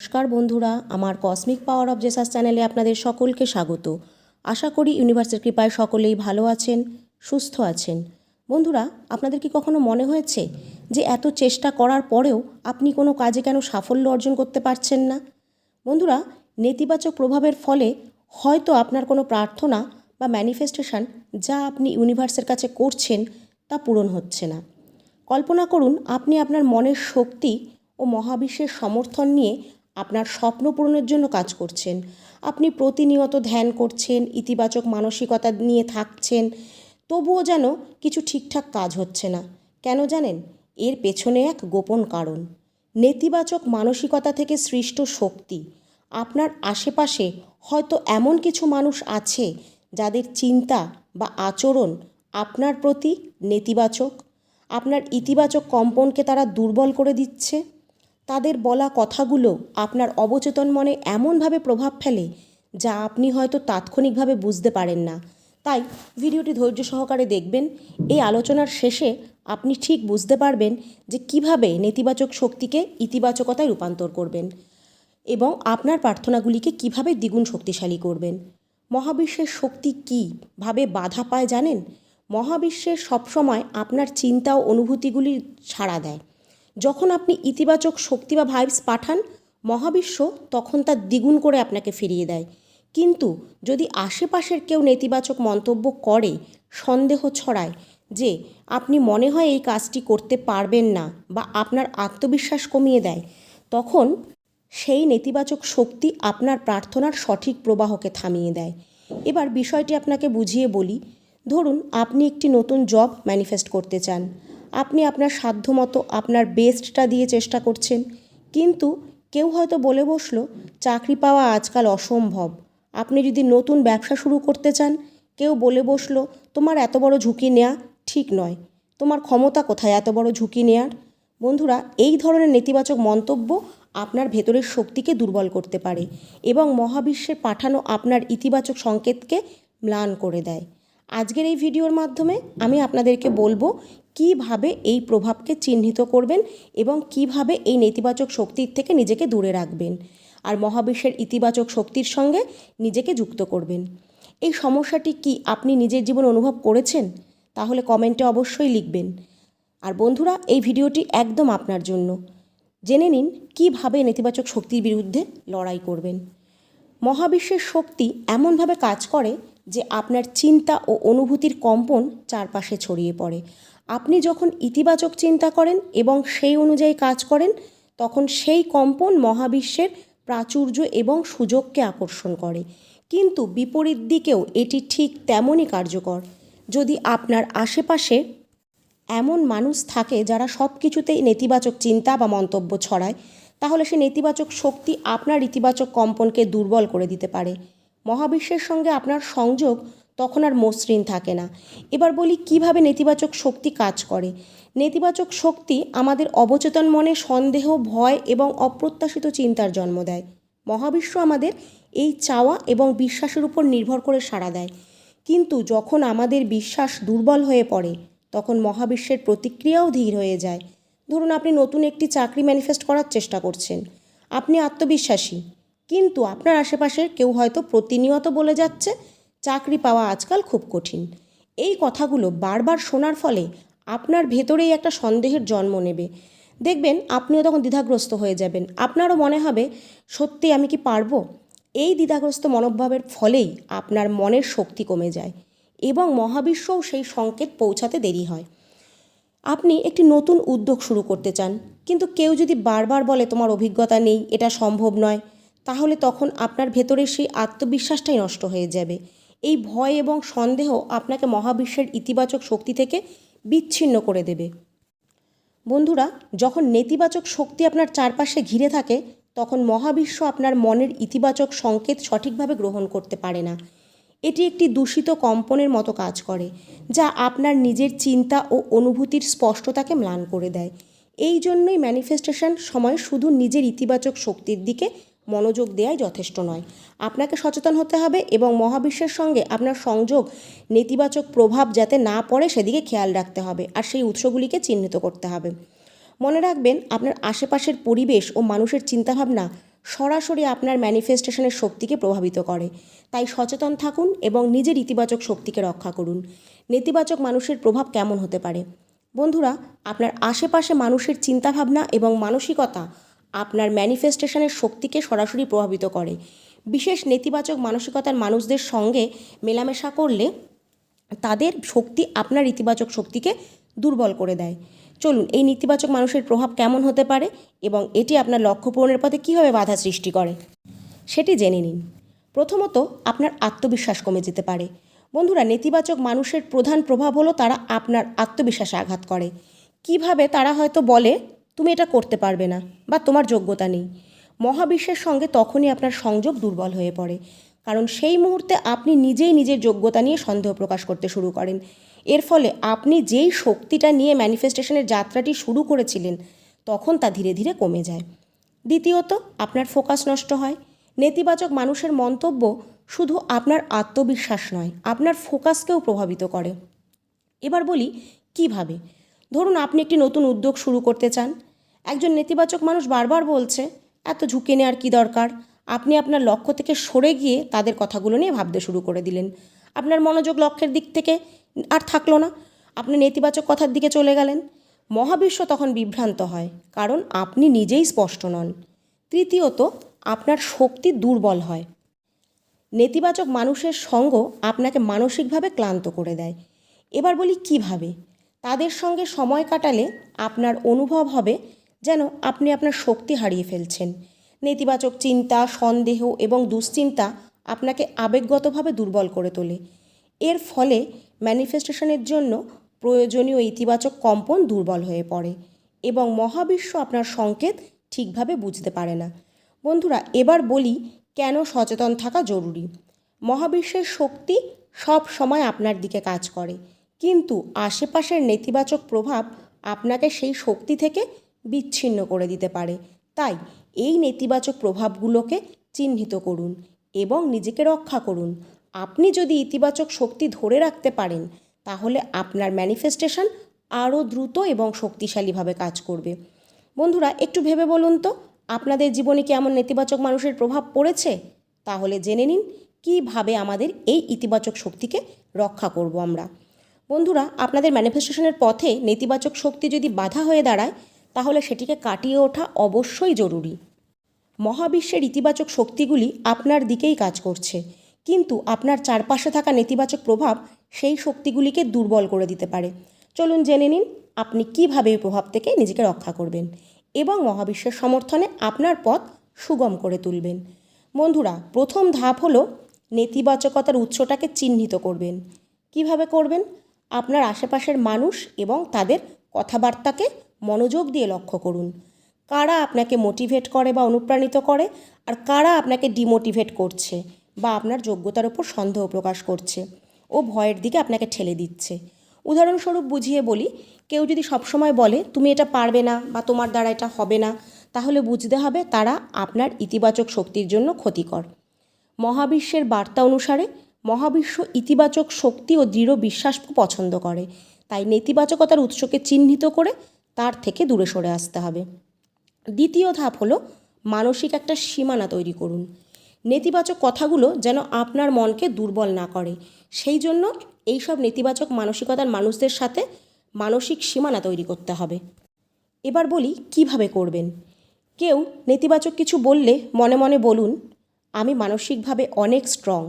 নমস্কার বন্ধুরা, আমার কসমিক পাওয়ার অব জেসাস চ্যানেলে আপনাদের সকলকে স্বাগত। আশা করি ইউনিভার্সের কৃপায় সকলেই ভালো আছেন, সুস্থ আছেন। বন্ধুরা, আপনাদের কি কখনো মনে হয়েছে যে এত চেষ্টা করার পরেও আপনি কোনো কাজে কেন সাফল্য অর্জন করতে পারছেন না? বন্ধুরা, নেতিবাচক প্রভাবের ফলে হয়তো আপনার কোনো প্রার্থনা বা ম্যানিফেস্টেশন যা আপনি ইউনিভার্সের কাছে করছেন তা পূরণ হচ্ছে না। কল্পনা করুন, আপনি আপনার মনের শক্তি ও মহাবিশ্বের সমর্থন নিয়ে আপনার স্বপ্ন পূরণের জন্য কাজ করছেন। আপনি প্রতিনিয়ত ধ্যান করছেন, ইতিবাচক মানসিকতা নিয়ে থাকছেন, তবুও যেন কিছু ঠিকঠাক কাজ হচ্ছে না। কেন জানেন? এর পেছনে এক গোপন কারণ। নেতিবাচক মানসিকতা থেকে সৃষ্ট শক্তি। আপনার আশেপাশে হয়তো এমন কিছু মানুষ আছে যাদের চিন্তা বা আচরণ আপনার প্রতি নেতিবাচক। আপনার ইতিবাচক কম্পনকে তারা দুর্বল করে দিচ্ছে। তাদের বলা কথাগুলো আপনার অবচেতন মনে এমনভাবে প্রভাব ফেলে যা আপনি হয়তো তাৎক্ষণিকভাবে বুঝতে পারেন না। তাই ভিডিওটি ধৈর্য সহকারে দেখবেন। এই আলোচনার শেষে আপনি ঠিক বুঝতে পারবেন যে কীভাবে নেতিবাচক শক্তিকে ইতিবাচকতায় রূপান্তর করবেন এবং আপনার প্রার্থনাগুলিকে কীভাবে দ্বিগুণ শক্তিশালী করবেন। মহাবিশ্বের শক্তি কী? ভাবে বাধা পায় জানেন? মহাবিশ্বের সবসময় আপনার চিন্তা ও অনুভূতিগুলি ছাড়া দেয়। যখন আপনি ইতিবাচক শক্তি বা ভাইবস পাঠান, মহাবিশ্ব তখন তার দ্বিগুণ করে আপনাকে ফিরিয়ে দেয়। কিন্তু যদি আশেপাশের কেউ নেতিবাচক মন্তব্য করে, সন্দেহ ছড়ায় যে আপনি মনে হয় এই কাজটি করতে পারবেন না বা আপনার আত্মবিশ্বাস কমিয়ে দেয়, তখন সেই নেতিবাচক শক্তি আপনার প্রার্থনার সঠিক প্রবাহকে থামিয়ে দেয়। এবার বিষয়টি আপনাকে বুঝিয়ে বলি। ধরুন, আপনি একটি নতুন জব ম্যানিফেস্ট করতে চান। আপনি আপনার সাধ্যমতো আপনার বেস্টটা দিয়ে চেষ্টা করছেন। কিন্তু কেউ হয়তো বলে বসল, চাকরি পাওয়া আজকাল অসম্ভব। আপনি যদি নতুন ব্যবসা শুরু করতে চান, কেউ বলে বসল, তোমার এত বড় ঝুঁকি নেওয়া ঠিক নয়। তোমার ক্ষমতা কোথায় এত বড় ঝুঁকি নেওয়ার বন্ধুরা, এই ধরনের নেতিবাচক মন্তব্য আপনার ভেতরের শক্তিকে দুর্বল করতে পারে এবং মহাবিশ্বের পাঠানো আপনার ইতিবাচক সংকেতকে ম্লান করে দেয়। আজকের এই ভিডিওর মাধ্যমে আমি আপনাদেরকে বলব কীভাবে এই প্রভাবকে চিহ্নিত করবেন এবং কীভাবে এই নেতিবাচক শক্তির থেকে নিজেকে দূরে রাখবেন? আর মহাবিশ্বের ইতিবাচক শক্তির সঙ্গে নিজেকে যুক্ত করবেন। এই সমস্যাটি কি আপনি নিজের জীবন অনুভব করেছেন? তাহলে কমেন্টে অবশ্যই লিখবেন। আর বন্ধুরা, এই ভিডিওটি একদম আপনার জন্য। জেনে নিন, কীভাবে নেতিবাচক শক্তির বিরুদ্ধে লড়াই করবেন? মহাবিশ্বের শক্তি এমনভাবে কাজ করে যে আপনার চিন্তা ও অনুভূতির কম্পন চারপাশে ছড়িয়ে পড়ে। আপনি যখন ইতিবাচক চিন্তা করেন এবং সেই অনুযায়ী কাজ করেন, তখন সেই কম্পন মহাবিশ্বের প্রাচুর্য এবং সুযোগকে আকর্ষণ করে। কিন্তু বিপরীত দিকেও এটি ঠিক তেমনই কার্যকর। যদি আপনার আশেপাশে এমন মানুষ থাকে যারা সব কিছুতেই নেতিবাচক চিন্তা বা মন্তব্য ছড়ায়, তাহলে সে নেতিবাচক শক্তি আপনার ইতিবাচক কম্পনকে দুর্বল করে দিতে পারে। মহাবিশ্বের সঙ্গে আপনার সংযোগ তখন আর মসৃণ থাকে না। এবার বলি কীভাবে নেতিবাচক শক্তি কাজ করে। নেতিবাচক শক্তি আমাদের অবচেতন মনে সন্দেহ, ভয় এবং অপ্রত্যাশিত চিন্তার জন্ম দেয়। মহাবিশ্ব আমাদের এই চাওয়া এবং বিশ্বাসের উপর নির্ভর করে সাড়া দেয়। কিন্তু যখন আমাদের বিশ্বাস দুর্বল হয়ে পড়ে, তখন মহাবিশ্বের প্রতিক্রিয়াও ধীর হয়ে যায়। ধরুন আপনি নতুন একটি চাকরি ম্যানিফেস্ট করার চেষ্টা করছেন। আপনি আত্মবিশ্বাসী। কিন্তু আপনার আশেপাশের কেউ হয়তো প্রতিনিয়ত বলে যাচ্ছে, চাকরি পাওয়া আজকাল খুব কঠিন। এই কথাগুলো বারবার শোনার ফলে আপনার ভেতরেই একটা সন্দেহের জন্ম নেবে। দেখবেন আপনিও তখন দ্বিধাগ্রস্ত হয়ে যাবেন। আপনারও মনে হবে, সত্যি আমি কি পারব? এই দ্বিধাগ্রস্ত মনোভাবের ফলেই আপনার মনের শক্তি কমে যায় এবং মহাবিশ্বও সেই সংকেত পৌঁছাতে দেরি হয়। আপনি একটি নতুন উদ্যোগ শুরু করতে চান, কিন্তু কেউ যদি বারবার বলে, তোমার অভিজ্ঞতা নেই, এটা সম্ভব নয়। তাহলে তখন আপনার ভেতরে সেই আত্মবিশ্বাসটাই নষ্ট হয়ে যাবে। এই ভয় এবং সন্দেহ আপনাকে মহাবিশ্বের ইতিবাচক শক্তি থেকে বিচ্ছিন্ন করে দেবে। বন্ধুরা, যখন নেতিবাচক শক্তি আপনার চারপাশে ঘিরে থাকে, তখন মহাবিশ্ব আপনার মনের ইতিবাচক সংকেত সঠিকভাবে গ্রহণ করতে পারে না। এটি একটি দূষিত কম্পনের মতো কাজ করে, যা আপনার নিজের চিন্তা ও অনুভূতির স্পষ্টতাকে ম্লান করে দেয়। এই জন্যই ম্যানিফেস্টেশন সময় শুধু নিজের ইতিবাচক শক্তির দিকে মনোযোগ দেওয়াই যথেষ্ট নয়। আপনাকে সচেতন হতে হবে এবং মহাবিশ্বের সঙ্গে আপনার সংযোগ, নেতিবাচক প্রভাব যাতে না পড়ে সেদিকে খেয়াল রাখতে হবে আর সেই উৎসগুলিকে চিহ্নিত করতে হবে। মনে রাখবেন, আপনার আশেপাশের পরিবেশ ও মানুষের চিন্তাভাবনা সরাসরি আপনার ম্যানিফেস্টেশনের শক্তিকে প্রভাবিত করে। তাই সচেতন থাকুন এবং নিজের ইতিবাচক শক্তিকে রক্ষা করুন। নেতিবাচক মানুষের প্রভাব কেমন হতে পারে? বন্ধুরা, আপনার আশেপাশে মানুষের চিন্তাভাবনা এবং মানসিকতা আপনার ম্যানিফেস্টেশনের শক্তিকে সরাসরি প্রভাবিত করে। বিশেষ নেতিবাচক মানসিকতার মানুষদের সঙ্গে মেলামেশা করলে তাদের শক্তি আপনার ইতিবাচক শক্তিকে দুর্বল করে দেয়। চলুন, এই নেতিবাচক মানুষের প্রভাব কেমন হতে পারে এবং এটি আপনার লক্ষ্য পূরণের পথে কীভাবে বাধা সৃষ্টি করে, সেটি জেনে নিন। প্রথমত, আপনার আত্মবিশ্বাস কমে যেতে পারে। বন্ধুরা, নেতিবাচক মানুষের প্রধান প্রভাব হলো তারা আপনার আত্মবিশ্বাসে আঘাত করে। কীভাবে তারা হয়তো বলে তুমি এটা করতে পারবে না বা তোমার যোগ্যতা নেই। মহাবিশ্বের সঙ্গে তখনই আপনার সংযোগ দুর্বল হয়ে পড়ে, কারণ সেই মুহূর্তে আপনি নিজেই নিজের যোগ্যতা নিয়ে সন্দেহ প্রকাশ করতে শুরু করেন। এর ফলে আপনি যেই শক্তিটা নিয়ে ম্যানিফেস্টেশনের যাত্রাটি শুরু করেছিলেন, তখন তা ধীরে ধীরে কমে যায়। দ্বিতীয়ত, আপনার ফোকাস নষ্ট হয়। নেতিবাচক মানুষের মন্তব্য শুধু আপনার আত্মবিশ্বাস নয়, আপনার ফোকাসকেও প্রভাবিত করে। এবার বলি, কীভাবে? ধরুন আপনি একটি নতুন উদ্যোগ শুরু করতে চান একজন নেতিবাচক মানুষ বারবার বলছে, এত ঝুঁকে নেওয়ার কী দরকার? আপনি আপনার লক্ষ্য থেকে সরে গিয়ে তাদের কথাগুলো নিয়ে ভাবতে শুরু করে দিলেন। আপনার মনোযোগ লক্ষ্যের দিক থেকে আর থাকল না। আপনি নেতিবাচক কথার দিকে চলে গেলেন। মহাবিশ্ব তখন বিভ্রান্ত হয়, কারণ আপনি নিজেই স্পষ্ট নন। তৃতীয়ত, আপনার শক্তি দুর্বল হয়। নেতিবাচক মানুষের সঙ্গ আপনাকে মানসিকভাবে ক্লান্ত করে দেয়। এবার বলি কীভাবে? তাদের সঙ্গে সময় কাটালে আপনার অনুভব হবে যেন আপনি আপনার শক্তি হারিয়ে ফেলছেন। নেতিবাচক চিন্তা, সন্দেহ এবং দুশ্চিন্তা আপনাকে আবেগগতভাবে দুর্বল করে তোলে। এর ফলে ম্যানিফেস্টেশনের জন্য প্রয়োজনীয় ইতিবাচক কম্পন দুর্বল হয়ে পড়ে এবং মহাবিশ্ব আপনার সংকেত ঠিকভাবে বুঝতে পারে না। বন্ধুরা, এবার বলি কেন সচেতন থাকা জরুরি? মহাবিশ্বের শক্তি সব সময় আপনার দিকে কাজ করে, কিন্তু আশেপাশের নেতিবাচক প্রভাব আপনাকে সেই শক্তি থেকে বিচ্ছিন্ন করে দিতে পারে। তাই এই নেতিবাচক প্রভাবগুলোকে চিহ্নিত করুন এবং নিজেকে রক্ষা করুন। আপনি যদি ইতিবাচক শক্তি ধরে রাখতে পারেন, তাহলে আপনার ম্যানিফেস্টেশন আরও দ্রুত এবং শক্তিশালীভাবে কাজ করবে। বন্ধুরা, একটু ভেবে বলুন তো, আপনাদের জীবনে কি এমন নেতিবাচক মানুষের প্রভাব পড়েছে? তাহলে জেনে নিন, কীভাবে আমাদের এই ইতিবাচক শক্তিকে রক্ষা করব আমরা। বন্ধুরা, আপনাদের ম্যানিফেস্টেশনের পথে নেতিবাচক শক্তি যদি বাধা হয়ে দাঁড়ায় তাহলে সেটিকে কাটিয়ে ওঠা অবশ্যই জরুরি। মহাবিশ্বের ইতিবাচক শক্তিগুলি আপনার দিকেই কাজ করছে, কিন্তু আপনার চারপাশে থাকা নেতিবাচক প্রভাব সেই শক্তিগুলিকে দুর্বল করে দিতে পারে। চলুন জেনে নিন আপনি কীভাবে এই প্রভাব থেকে নিজেকে রক্ষা করবেন এবং মহাবিশ্বের সমর্থনে আপনার পথ সুগম করে তুলবেন। বন্ধুরা, প্রথম ধাপ হলো নেতিবাচকতার উৎসটাকে চিহ্নিত করবেন। কীভাবে করবেন? আপনার আশেপাশের মানুষ এবং তাদের কথাবার্তাকে মনোযোগ দিয়ে লক্ষ্য করুন। কারা আপনাকে মোটিভেট করে বা অনুপ্রাণিত করে? আর কারা আপনাকে ডিমোটিভেট করছে? বা আপনার যোগ্যতার ওপর সন্দেহ প্রকাশ করছে? ও ভয়ের দিকে আপনাকে ঠেলে দিচ্ছে। উদাহরণস্বরূপ বুঝিয়ে বলি, কেউ যদি সবসময় বলে, তুমি এটা পারবে না বা তোমার দ্বারা এটা হবে না, তাহলে বুঝতে হবে তারা আপনার ইতিবাচক শক্তির জন্য ক্ষতিকর। মহাবিশ্বের বার্তা অনুসারে, মহাবিশ্ব ইতিবাচক শক্তি ও দৃঢ় বিশ্বাসকে পছন্দ করে। তাই নেতিবাচকতার উৎসকে চিহ্নিত করে তার থেকে দূরে সরে আসতে হবে। দ্বিতীয় ধাপ হলো মানসিক একটা সীমানা তৈরি করুন। নেতিবাচক কথাগুলো যেন আপনার মনকে দুর্বল না করে। সেই জন্য এইসব নেতিবাচক মানসিকতার মানুষদের সাথে মানসিক সীমানা তৈরি করতে হবে। এবার বলি, কীভাবে করবেন? কেউ নেতিবাচক কিছু বললে মনে মনে বলুন, আমি মানসিকভাবে অনেক স্ট্রং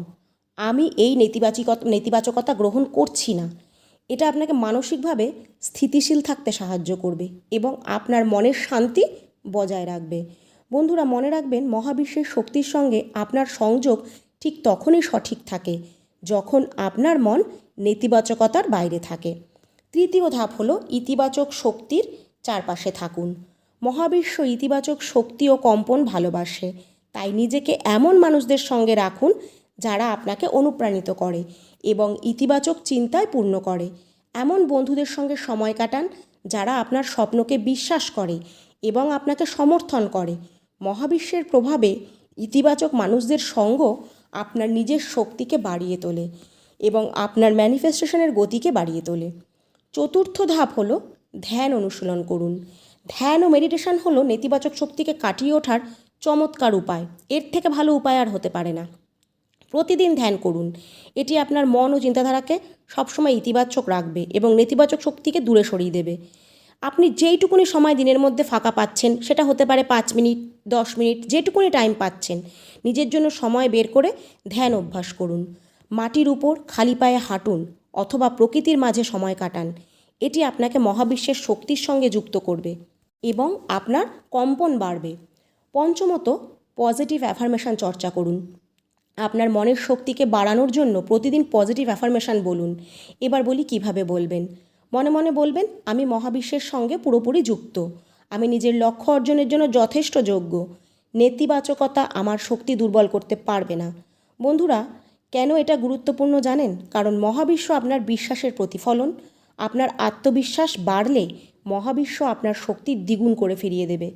আমি এই নেতিবাচকতা নেতিবাচকতা গ্রহণ করছি না। এটা আপনাকে মানসিকভাবে স্থিতিশীল থাকতে সাহায্য করবে এবং আপনার মনের শান্তি বজায় রাখবে। বন্ধুরা, মনে রাখবেন, মহাবিশ্বের শক্তির সঙ্গে আপনার সংযোগ ঠিক তখনই সঠিক থাকে যখন আপনার মন নেতিবাচকতার বাইরে থাকে। তৃতীয় ধাপ হলো ইতিবাচক শক্তির চারপাশে থাকুন। মহাবিশ্ব ইতিবাচক শক্তি ও কম্পন ভালোবাসে, তাই নিজেকে এমন মানুষদের সঙ্গে রাখুন যারা আপনাকে অনুপ্রাণিত করে এবং ইতিবাচক চিন্তায় পূর্ণ করে। এমন বন্ধুদের সঙ্গে সময় কাটান যারা আপনার স্বপ্নকে বিশ্বাস করে এবং আপনাকে সমর্থন করে। মহাবিশ্বের প্রভাবে ইতিবাচক মানুষদের সঙ্গ আপনার নিজের শক্তিকে বাড়িয়ে তোলে এবং আপনার ম্যানিফেস্টেশনের গতিকে বাড়িয়ে তোলে। চতুর্থ ধাপ হলো ধ্যান অনুশীলন করুন। ধ্যান ও মেডিটেশন হলো নেতিবাচক শক্তিকে কাটিয়ে ওঠার চমৎকার উপায়। এর থেকে ভালো উপায় আর হতে পারে না। প্রতিদিন ধ্যান করুন। এটি আপনার মন ও চিন্তাধারাকে সবসময় ইতিবাচক রাখবে এবং নেতিবাচক শক্তিকে দূরে সরিয়ে দেবে। আপনি যেইটুকুনি সময় দিনের মধ্যে ফাঁকা পাচ্ছেন, সেটা হতে পারে পাঁচ মিনিট, দশ মিনিট, যেটুকুনি টাইম পাচ্ছেন, নিজের জন্য সময় বের করে ধ্যান অভ্যাস করুন। মাটির উপর খালি পায়ে হাঁটুন অথবা প্রকৃতির মাঝে সময় কাটান। এটি আপনাকে মহাবিশ্বের শক্তির সঙ্গে যুক্ত করবে এবং আপনার কম্পন বাড়বে। পঞ্চমত, পজিটিভ অ্যাফার্মেশন চর্চা করুন। আপনার মনের শক্তিকে বাড়ানোর জন্য প্রতিদিন পজিটিভ অ্যাফার্মেশন বলুন। এবার বলি কীভাবে বলবেন? মনে মনে বলবেন, আমি মহাবিশ্বের সঙ্গে পুরোপুরি যুক্ত। আমি নিজের লক্ষ্য অর্জনের জন্য যথেষ্ট যোগ্য। নেতিবাচকতা আমার শক্তি দুর্বল করতে পারবে না। বন্ধুরা, কেন এটা গুরুত্বপূর্ণ জানেন? কারণ মহাবিশ্ব আপনার বিশ্বাসের প্রতিফলন। আপনার আত্মবিশ্বাস বাড়লে মহাবিশ্ব আপনার শক্তি দ্বিগুণ করে ফিরিয়ে দেবে।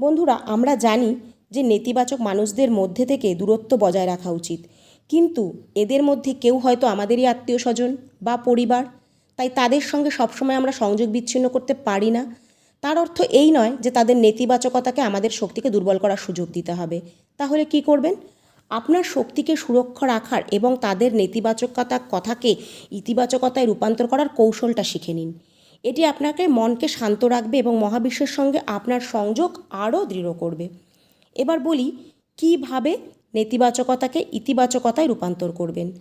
বন্ধুরা, আমরা জানি যে নেতিবাচক মানুষদের মধ্যে থেকে দূরত্ব বজায় রাখা উচিত। কিন্তু এদের মধ্যে কেউ হয়তো আমাদেরই আত্মীয় স্বজন বা পরিবার, তাই তাদের সঙ্গে সবসময় আমরা সংযোগ বিচ্ছিন্ন করতে পারি না। তার অর্থ এই নয় যে তাদের নেতিবাচকতাকে আমাদের শক্তিকে দুর্বল করার সুযোগ দিতে হবে। তাহলে কি করবেন? আপনার শক্তিকে সুরক্ষা রাখার এবং তাদের নেতিবাচকতা কথাকে ইতিবাচকতায় রূপান্তর করার কৌশলটা শিখে নিন। এটি আপনাকে মনকে শান্ত রাখবে এবং মহাবিশ্বের সঙ্গে আপনার সংযোগ আরও দৃঢ় করবে। এবার বলি, কীভাবে নেতিবাচকতাকে ইতিবাচকতায় রূপান্তর করবেন?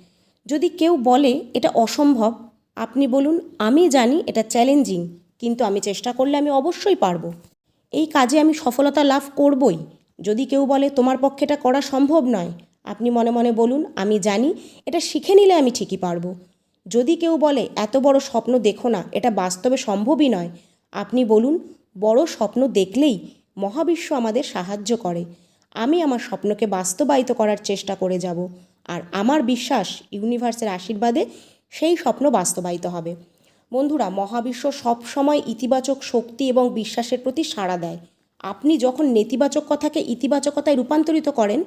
যদি কেউ বলে এটা অসম্ভব, আপনি বলুন, আমি জানি এটা চ্যালেঞ্জিং, কিন্তু আমি চেষ্টা করলে আমি অবশ্যই পারব। এই কাজে আমি সফলতা লাভ করবই। যদি কেউ বলে, তোমার পক্ষে এটা করা সম্ভব নয় আপনি মনে মনে বলুন, আমি জানি এটা শিখে নিলে আমি ঠিকই পারব। যদি কেউ বলে, এত বড় স্বপ্ন দেখো না, এটা বাস্তবে সম্ভবই নয় আপনি বলুন, বড় স্বপ্ন দেখলেই মহাবিশ্ব আমাদের সাহায্য করে। আমি আমার স্বপ্নকে বাস্তবায়িত করার চেষ্টা করে যাব, আর আমার বিশ্বাস ইউনিভার্সের আশীর্বাদে সেই স্বপ্ন বাস্তবায়িত হবে। বন্ধুরা, মহাবিশ্ব সবসময় ইতিবাচক শক্তি এবং বিশ্বাসের প্রতি সাড়া দেয়। আপনি যখন নেতিবাচক কথাকে ইতিবাচকতায় রূপান্তরিত করেন,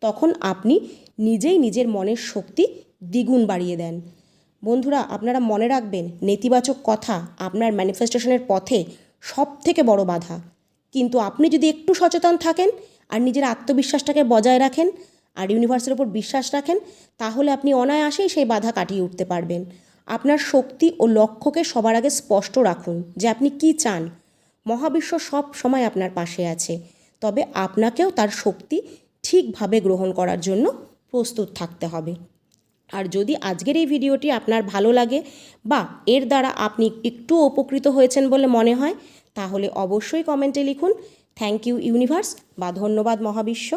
তখন আপনি নিজেই নিজের মনের শক্তি দ্বিগুণ বাড়িয়ে দেন। বন্ধুরা, আপনারা মনে রাখবেন, নেতিবাচক কথা আপনার ম্যানিফেস্টেশনের পথে সব থেকে বড় বাধা। কিন্তু আপনি যদি একটু সচেতন থাকেন আর নিজের আত্মবিশ্বাসটাকে বজায় রাখেন আর ইউনিভার্সের উপর বিশ্বাস রাখেন, তাহলে আপনি অনায়াসেই সেই বাধা কাটিয়ে উঠতে পারবেন। আপনার শক্তি ও লক্ষ্যকে সবার আগে স্পষ্ট রাখুন যে আপনি কি চান। মহাবিশ্ব সব সময় আপনার পাশে আছে, তবে আপনাকেও তার শক্তি ঠিকভাবে গ্রহণ করার জন্য প্রস্তুত থাকতে হবে। আর যদি আজকের এই ভিডিওটি আপনার ভালো লাগে বা এর দ্বারা আপনি একটু উপকৃত হয়েছেন বলে মনে হয় তাহলে অবশ্যই কমেন্টে লিখুন। থ্যাংক ইউ ইউনিভার্স বা ধন্যবাদ মহাবিশ্ব।